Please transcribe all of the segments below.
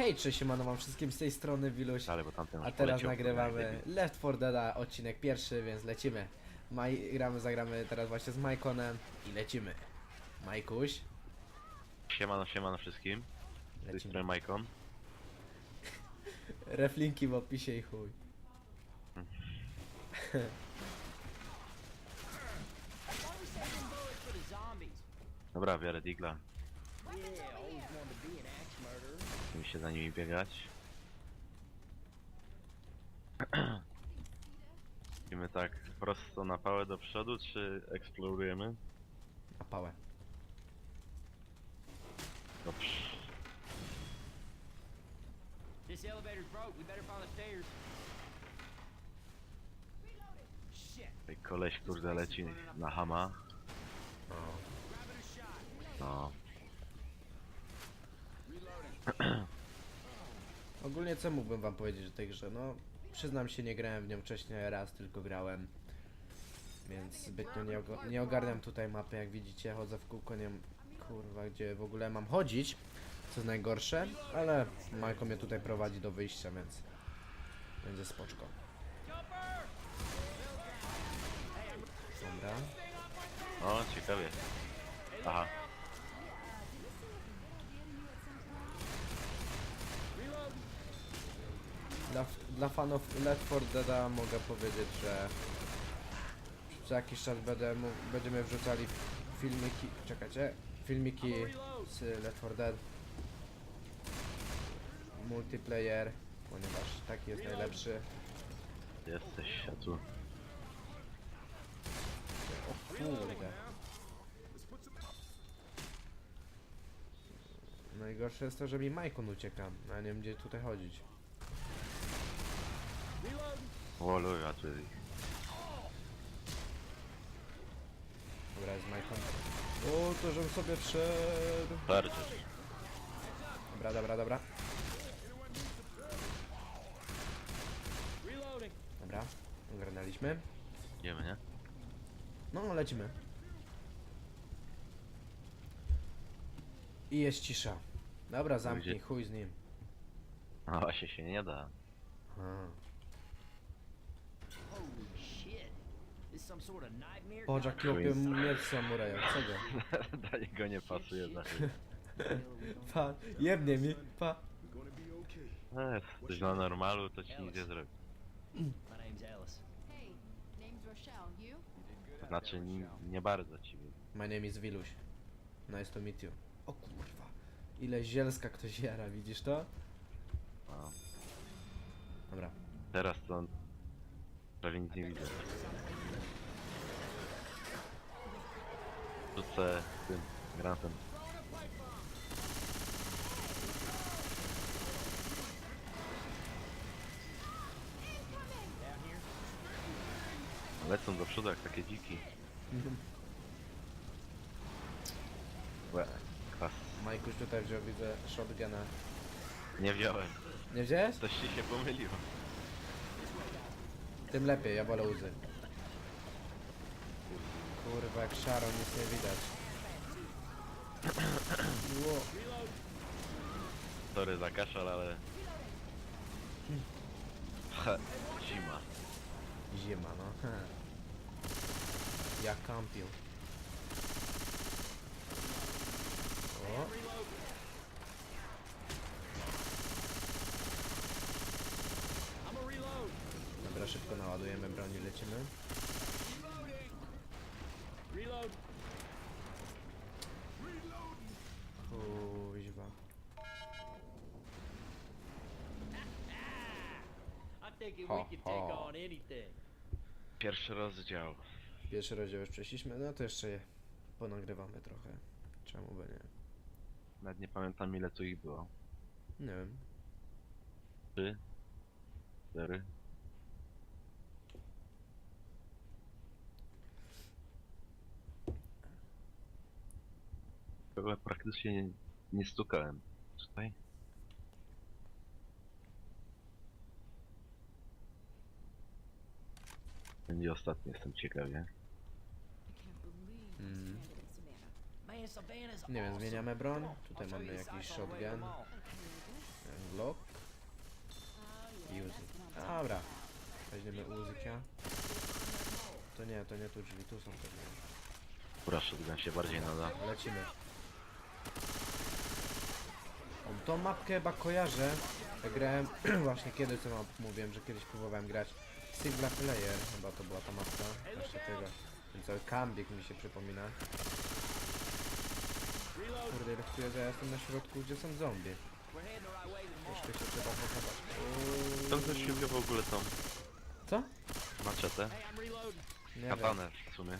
Hej, cześć, siemano wam wszystkim z tej strony Wiluś. Ale bo tamten A teraz poleciał, nagrywamy Left 4 Dead odcinek pierwszy, więc lecimy. Maj, gramy, zagramy teraz właśnie z Majkonem i lecimy. Majkuś, Siemano, siemano wszystkim. Z tej lecimy. Majkon. Reflinki w opisie i chuj. Dobra, biorę Digla. Yeah, always wanted to be an Musimy się za nimi biegać. Idziemy tak prosto na pałę do przodu, czy eksplorujemy? Na pałę. Dobrze. This elevator's broke. We better find the stairs. Shit. Tutaj koleś kurde leci na hama. No. Ogólnie co mógłbym wam powiedzieć o tej grze? No, przyznam się, nie grałem w nią wcześniej raz, tylko grałem. Więc zbytnio nie, ogo- nie ogarniam tutaj mapy, jak widzicie, chodzę w kółko, nie kurwa, gdzie w ogóle mam chodzić, co najgorsze, ale Majko mnie tutaj prowadzi do wyjścia, więc będzie spoczko. Dobra. O, ciekawie. Aha. Dla, dla fanów Left 4 Deada mogę powiedzieć, że za jakiś czas będę, będziemy wrzucali filmiki, czekajcie, filmiki z Left 4 Dead multiplayer, ponieważ taki jest najlepszy. Jesteś, a tu. Kurde. Najgorsze jest to, że mi Majkon ucieka, a nie gdzie tutaj chodzić. Woluj, tu Dobra, jest Majkon. O, to żebym sobie wszedł. Tarczysz. Dobra, dobra, dobra. Dobra, ogarnęliśmy. Idziemy, nie? No, lecimy. I jest cisza. Dobra, zamknij, Gdzie? chuj z nim. A właśnie się nie da. A. Patrz, God, jaki opie miecz samuraja, co go? Dla niego nie pasuje za Pa, jebnie mi, pa. Eee, jesteś na normalu, to ci nic nie zrobi. My name's Alice. Hey, name's Rochelle. You? To znaczy, nie bardzo ci. My name is Wiluś. Nice to meet you. O kurwa. Ile zielska ktoś jara, widzisz to? No. Dobra. Teraz to prawie nic nie widzę. Rzucę tym granatem. Lecą do przodu jak takie dziki. Łe, kwas. Majkuś tutaj wziął, widzę, shotguna. Nie wziąłem. Nie wziąłeś? Coś ci się pomyliło. Tym lepiej, ja wolę łzy. Kurwa, jak szaro, nic nie widać. Ło. Sorry za kaszal, ale... Ha, zima. Zima, no. Ha. Ja kampił. O, dobra, szybko naładujemy broń i lecimy. Anything. Pierwszy rozdział. Pierwszy rozdział już przeszliśmy, no to jeszcze je ponagrywamy trochę. Czemu by nie? Nawet nie pamiętam ile tu ich było. Nie wiem. Trzy? Cztery? Chyba praktycznie nie, nie stukałem. Tutaj? Będzie ostatni, jestem ciekawie. Mm. Nie wiem, zmieniamy broń. On, Tutaj mamy jakiś on shotgun. Glock i Uzi. Dobra. Weźmiemy Uzikia. To nie, to nie tu drzwi, tu są te drzwi. Proszę, shotgun się bardziej nada. Lecimy. O, tą mapkę chyba kojarzę. Ja grałem właśnie kiedyś, co mam, mówiłem, że kiedyś próbowałem grać single player, chyba to była ta mapka. Jeszcze tego. Ten cały comeback mi się przypomina. Kurde, ile czuję, że ja jestem na środku, gdzie są zombie. Troszkę się trzeba pochować. Kto wyświetlił w ogóle tą Co? maczetę? Nie wiem. Katanę w sumie.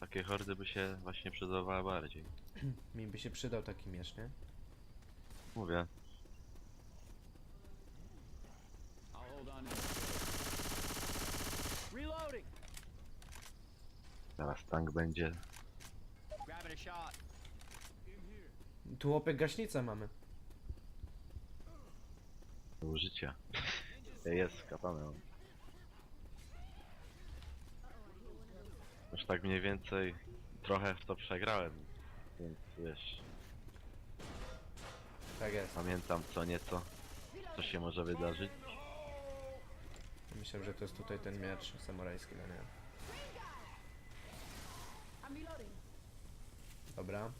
Takie hordy by się właśnie przydawały bardziej. Mi by się przydał taki miecz, nie? Mówię, I'll hold on to this. Reloading. Zaraz tank będzie. Tu łopek gaśnicę mamy. użycia. Jest, katanę mam. Już tak mniej więcej trochę w to przegrałem, więc wiesz, Tak jest. pamiętam co nieco, co się może wydarzyć. Myślę, że to jest tutaj ten miecz samurajski, no nie. I'm reloading. Dobra.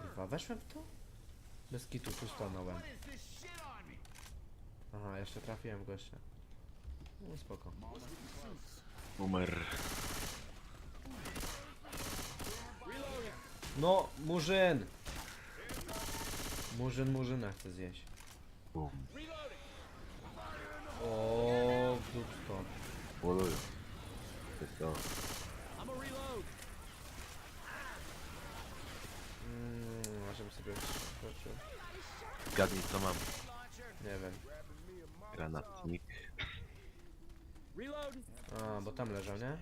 Kurwa, weszłem w to? Bez kitu, tu stanąłem. Aha, jeszcze trafiłem w gościa. No spoko. Numer. No, murzyn! Murzyn murzyna chce zjeść. Bum. O, w dupsko. Polują. To jest to. I'm a reload. Mmm, żebym sobie skoczył. Zgadnij co mam. Nie wiem. Granatnik. A, bo tam leżał, nie?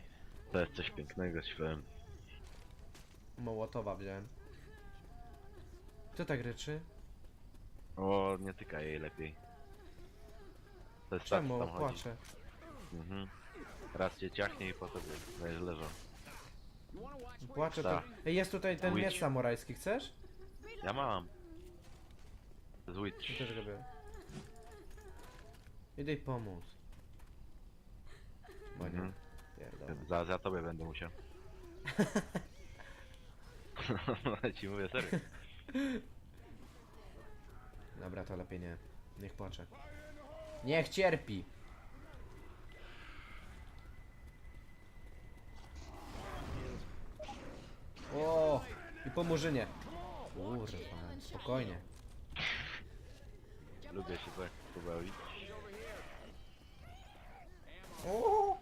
To jest coś pięknego, świałem. Mołotowa wziąłem. Kto tak ryczy? O, nie tykaj jej lepiej. To jest tak, Czemu? tam chodzi. Płacze. Mhm. Raz cię ciachnie i potem będziesz leżał. Płacze to... Tak. Ej, jest tutaj ten miecz samurajski, chcesz? Ja mam. Witch. Ja też go biorę. Idę jej pomóc. Bo nie. Mhm. Pierdolę. Ja tobie będę musiał. No ci mówię serio. Dobra, to lepiej nie. Niech płacze. Niech cierpi! O! I po murzynie. Kurwa, spokojnie. Lubię się tak pobawić. O!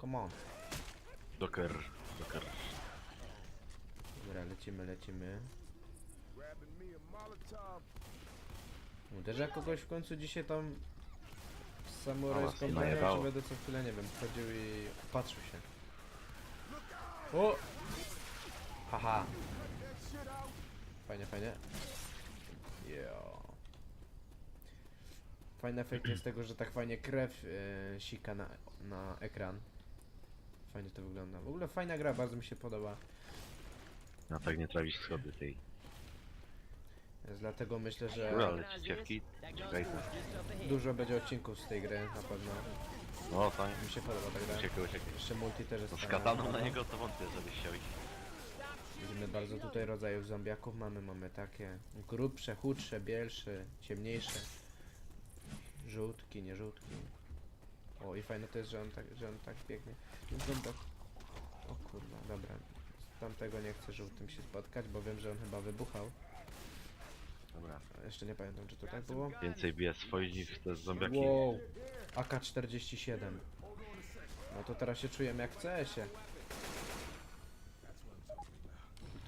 Come on. Doker. Doker. Dobra, lecimy, lecimy. Uderza kogoś w końcu dzisiaj tam z samurajską bronią, najebało. czy będę co chwilę, nie wiem, chodził i patrzył się. O! Haha. Fajnie, fajnie. Jo. Fajny efekt jest tego, że tak fajnie krew e, sika na, na ekran. Fajnie to wygląda. W ogóle fajna gra, bardzo mi się podoba. No tak nie trawisz schody tej. Więc dlatego myślę, że ale ci ciewki. That gun Czekaj. store's just up ahead. dużo będzie odcinków z tej gry, na pewno. O, tak. Mi się podoba ta gra. Uciekaj, uciekaj. Jeszcze multi też jest No z fajna. kataną na niego to wątpię, żebyś chciał iść. Widzimy bardzo tutaj rodzajów zombiaków. Mamy, mamy takie grubsze, chudsze, bielsze, ciemniejsze. Żółtki, nie żółtki. O i fajne to jest, że on tak, że on tak biegnie. Wygląda... O kurwa, dobra. Z tamtego nie chcę żółtym się spotkać, bo wiem, że on chyba wybuchał. Dobra. Jeszcze nie pamiętam, czy to tak było. Więcej bije swoich niż te zombiaki. Wow, AK-47. No to teraz się czujemy jak w CS-ie.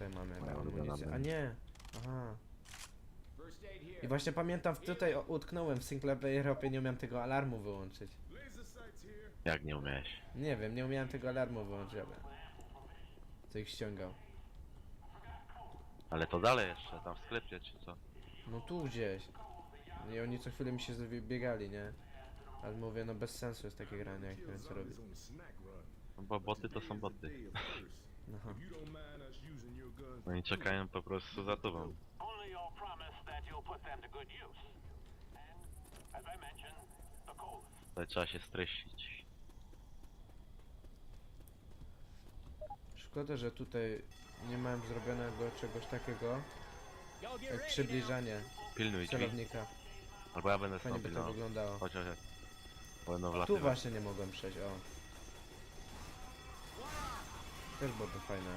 Tutaj mamy Moja ulubiona amunicję. A nie! Aha. I właśnie pamiętam, tutaj o- utknąłem w single playeropie, nie umiałem tego alarmu wyłączyć. Jak nie umiałeś? Nie wiem, nie umiałem tego alarmu wyłączyć, ale... Co ich ściągał. Ale to dalej jeszcze, tam w sklepie czy co? No tu gdzieś. I oni co chwilę mi się biegali, nie? Ale mówię, no bez sensu jest takie granie, jak nie wiem co robić. No bo boty to są boty. Aha. Oni czekają po prostu za tobą. put them to good use. And, as I mentioned, the coldest. Tutaj trzeba się streścić. Szkoda, że tutaj nie mam zrobionego czegoś takiego jak przybliżanie Pilnuj drzwi. celownika. Albo ja będę Fajnie by stąpił, to no. wyglądało. Chodź, chodź, chodź. Będą Tu wlatywać. właśnie nie mogłem przejść, o. Też byłoby fajne.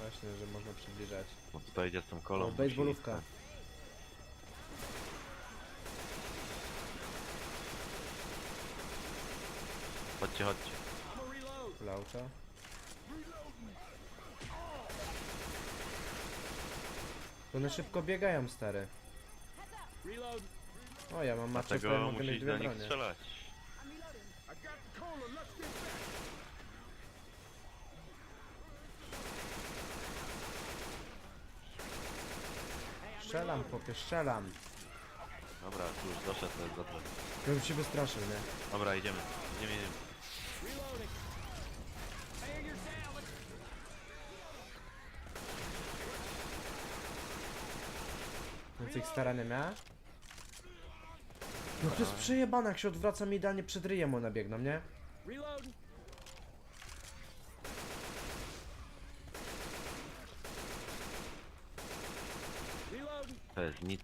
Właśnie, że można przybliżać. No tutaj idzie z tą kolą. O, musi- baseballówka. Chodźcie, chodźcie. I'm a reload. Laucza. One szybko biegają, stary. O, ja mam maczetę, Dlatego mogę mieć musisz dwie do nich bronie. strzelać. Strzelam, popie, strzelam. Dobra, tu już doszedł, to jest dobrze. Ja bym się wystraszył, nie? Dobra, idziemy. Idziemy, idziemy. Reloading. Więcej starania miała? No to jest przejebane, jak się odwracam idealnie przed ryjem one biegną, nie? reload. Reload. To jest nic.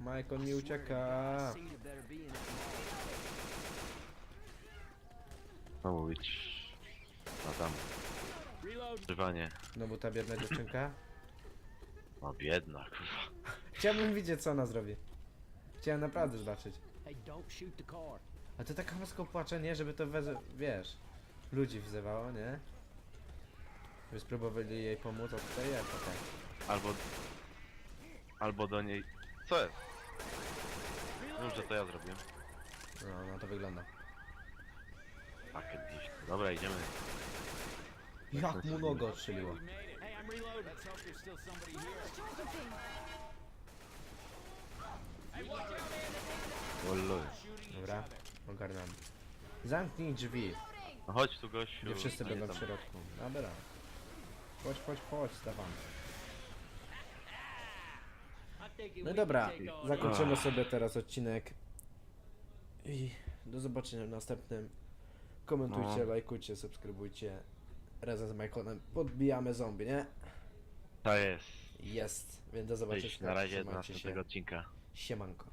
Mike, on mi ucieka. Znowu być. A tam, używanie. No bo ta biedna dziewczynka. No biedna, kurwa. Chciałbym widzieć, co ona zrobi. Chciałem naprawdę zobaczyć. A to tak chamsko płacze, nie? Żeby to, weze- wiesz, ludzi wzywało, nie? By spróbowali jej pomóc, a tutaj jest, okej. Albo... Albo do niej... Co jest? Wiem, że to ja zrobiłem. No, no to wygląda. Takie gdzieś. Dobra, idziemy. Jak mu nogę odstrzeliło. We made it. Hey, I'm reloading. Let's hope there's still somebody here. Hey, watch out, man. Olo. Dobra, ogarnam. Zamknij drzwi, No chodź tu gościu. gdzie wszyscy No będą w środku. Dobra. Chodź, chodź, chodź, stawam. No i dobra, zakończymy sobie teraz odcinek. I do zobaczenia w następnym. Komentujcie, No. lajkujcie, subskrybujcie. Razem z Michaelem podbijamy zombie, nie? To jest. Jest, więc do zobaczenia. Cześć, na razie do Trzymajcie się. następnego odcinka. Siemanko.